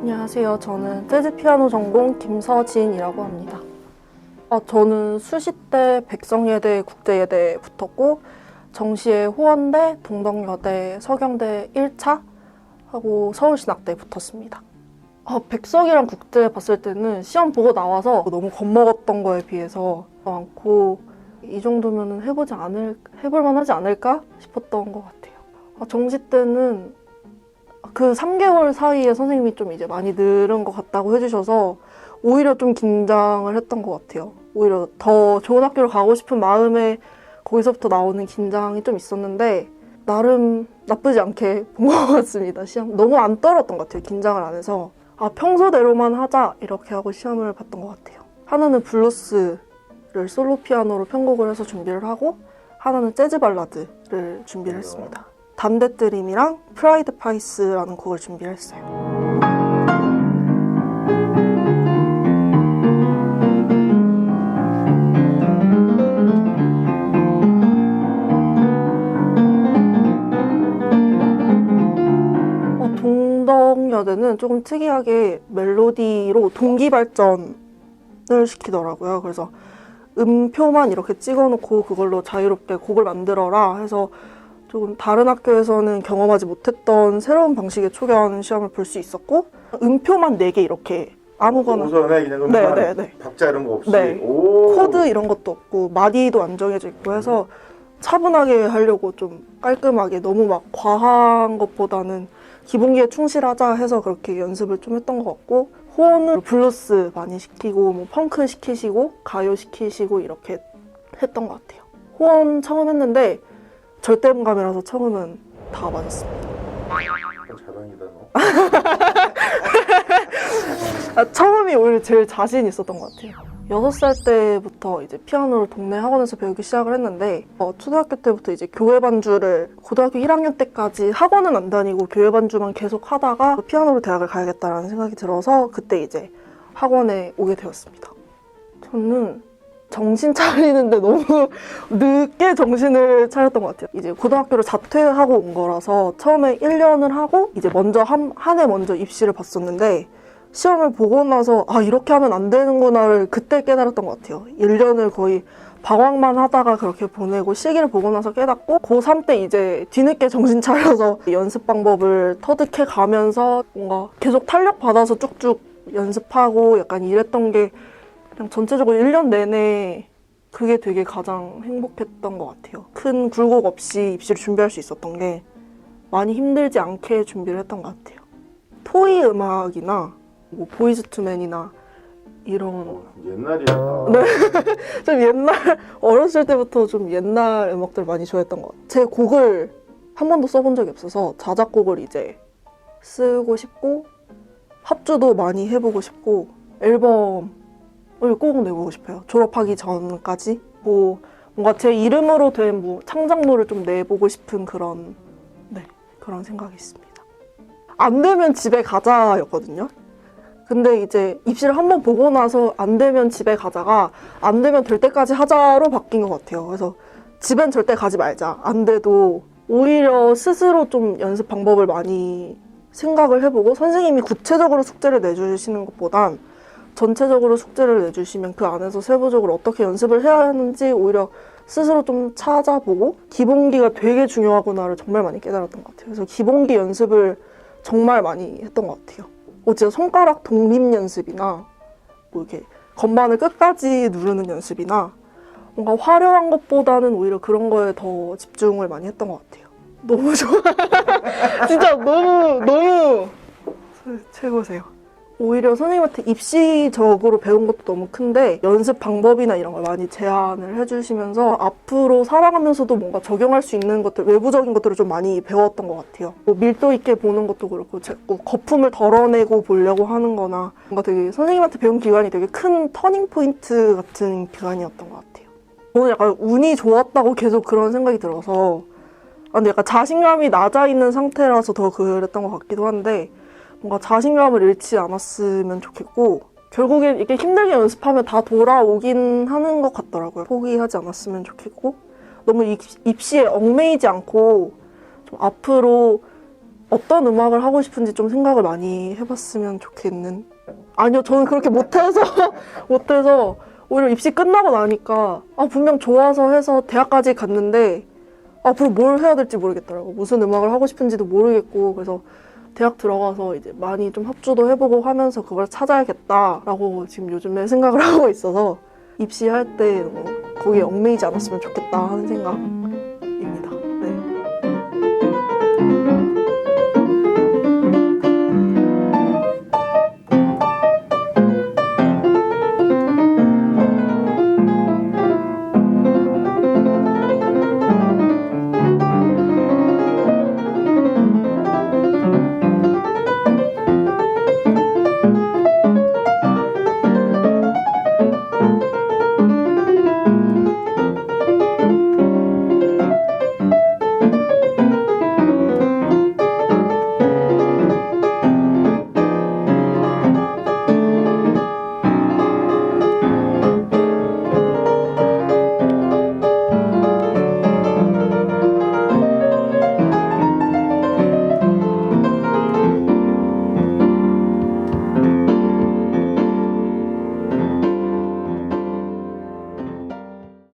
안녕하세요. 저는 재즈 피아노 전공 김서진이라고 합니다. 아, 저는 수시 때 백성예대 국제예대 붙었고 정시에 호원대, 동덕여대, 서경대 1차 하고 서울신학대 붙었습니다. 아, 백석이랑 국제 봤을 때는 시험 보고 나와서 너무 겁먹었던 거에 비해서 많고 이 정도면 해보지 않을 해볼 만 하지 않을까 싶었던 것 같아요. 아, 정시 때는 그 3개월 사이에 선생님이 좀 이제 많이 늘은 것 같다고 해주셔서 오히려 좀 긴장을 했던 것 같아요. 오히려 더 좋은 학교를 가고 싶은 마음에 거기서부터 나오는 긴장이 좀 있었는데 나름 나쁘지 않게 본 것 같습니다. 시험 너무 안 떨었던 것 같아요. 긴장을 안 해서 아 평소대로만 하자 이렇게 하고 시험을 봤던 것 같아요. 하나는 블루스를 솔로 피아노로 편곡을 해서 준비를 하고 하나는 재즈 발라드를 준비를 했습니다. 담대 드림이랑 프라이드 파이스라는 곡을 준비를 했어요. 동덕여대는 조금 특이하게 멜로디로 동기 발전을 시키더라고요. 그래서 음표만 이렇게 찍어놓고 그걸로 자유롭게 곡을 만들어라 해서 조금 다른 학교에서는 경험하지 못했던 새로운 방식의 초견 시험을 볼 수 있었고 음표만 4개 이렇게 아무거나 우선에 그냥 네, 음반, 네, 네. 박자 이런 거 없이 네. 오. 코드 이런 것도 없고 마디도 안 정해져 있고 해서 차분하게 하려고 좀 깔끔하게 너무 막 과한 것보다는 기본기에 충실하자 해서 그렇게 연습을 좀 했던 것 같고 호언을 블루스 많이 시키고 뭐 펑크 시키시고 가요 시키시고 이렇게 했던 것 같아요. 호언 처음 했는데 절대음감이라서 처음은 다 맞았습니다. 자랑이다 너. 아, 처음이 오히려 제일 자신 있었던 것 같아요. 여섯 살 때부터 이제 피아노를 동네 학원에서 배우기 시작을 했는데 어, 초등학교 때부터 이제 교회 반주를 고등학교 1학년 때까지 학원은 안 다니고 교회 반주만 계속 하다가 피아노로 대학을 가야겠다라는 생각이 들어서 그때 이제 학원에 오게 되었습니다. 저는 정신 차리는데 너무 늦게 정신을 차렸던 것 같아요. 이제 고등학교를 자퇴하고 온 거라서 처음에 1년을 하고 이제 먼저 한 해 먼저 입시를 봤었는데 시험을 보고 나서 아 이렇게 하면 안 되는구나를 그때 깨달았던 것 같아요. 1년을 거의 방황만 하다가 그렇게 보내고 시기를 보고 나서 깨닫고 고3 때 이제 뒤늦게 정신 차려서 연습 방법을 터득해 가면서 뭔가 계속 탄력 받아서 쭉쭉 연습하고 약간 이랬던 게 그냥 전체적으로 1년 내내 그게 되게 가장 행복했던 것 같아요. 큰 굴곡 없이 입시를 준비할 수 있었던 게 많이 힘들지 않게 준비를 했던 것 같아요. 토이 음악이나 뭐 보이즈 투맨이나 이런 어, 옛날이야. 네. 좀 옛날 어렸을 때부터 좀 옛날 음악들 많이 좋아했던 것 같아요. 제 곡을 한 번도 써본 적이 없어서 자작곡을 이제 쓰고 싶고 합주도 많이 해보고 싶고 앨범을 꼭 내보고 싶어요. 졸업하기 전까지 뭐 뭔가 제 이름으로 된 뭐 창작물을 좀 내보고 싶은 그런 네 그런 생각이 있습니다. 안 되면 집에 가자였거든요. 근데 이제 입시를 한번 보고 나서 안 되면 집에 가자가 안 되면 될 때까지 하자로 바뀐 것 같아요. 그래서 집엔 절대 가지 말자. 안 돼도 오히려 스스로 좀 연습 방법을 많이 생각을 해보고 선생님이 구체적으로 숙제를 내주시는 것보단 전체적으로 숙제를 내주시면 그 안에서 세부적으로 어떻게 연습을 해야 하는지 오히려 스스로 좀 찾아보고 기본기가 되게 중요하구나를 정말 많이 깨달았던 것 같아요. 그래서 기본기 연습을 정말 많이 했던 것 같아요. 뭐 진짜 손가락 독립 연습이나 뭐 이렇게 건반을 끝까지 누르는 연습이나 뭔가 화려한 것보다는 오히려 그런 거에 더 집중을 많이 했던 것 같아요. 너무 좋아. 진짜 너무 너무 최고세요. 오히려 선생님한테 입시적으로 배운 것도 너무 큰데 연습 방법이나 이런 걸 많이 제안을 해주시면서 앞으로 살아가면서도 뭔가 적용할 수 있는 것들 외부적인 것들을 좀 많이 배웠던 것 같아요. 뭐 밀도 있게 보는 것도 그렇고 자꾸 거품을 덜어내고 보려고 하는 거나 뭔가 되게 선생님한테 배운 기간이 되게 큰 터닝 포인트 같은 기간이었던 것 같아요. 저는 약간 운이 좋았다고 계속 그런 생각이 들어서 아, 근데 약간 자신감이 낮아 있는 상태라서 더 그랬던 것 같기도 한데 뭔가 자신감을 잃지 않았으면 좋겠고 결국엔 이게 힘들게 연습하면 다 돌아오긴 하는 것 같더라고요. 포기하지 않았으면 좋겠고 너무 입, 입시에 얽매이지 않고 좀 앞으로 어떤 음악을 하고 싶은지 좀 생각을 많이 해봤으면 좋겠는. 아니요, 저는 그렇게 못해서 못해서 오히려 입시 끝나고 나니까 아 분명 좋아서 해서 대학까지 갔는데 앞으로 뭘 해야 될지 모르겠더라고. 무슨 음악을 하고 싶은지도 모르겠고 그래서 대학 들어가서 이제 많이 좀 합주도 해보고 하면서 그걸 찾아야겠다라고 지금 요즘에 생각을 하고 있어서 입시할 때 거기에 얽매이지 않았으면 좋겠다 하는 생각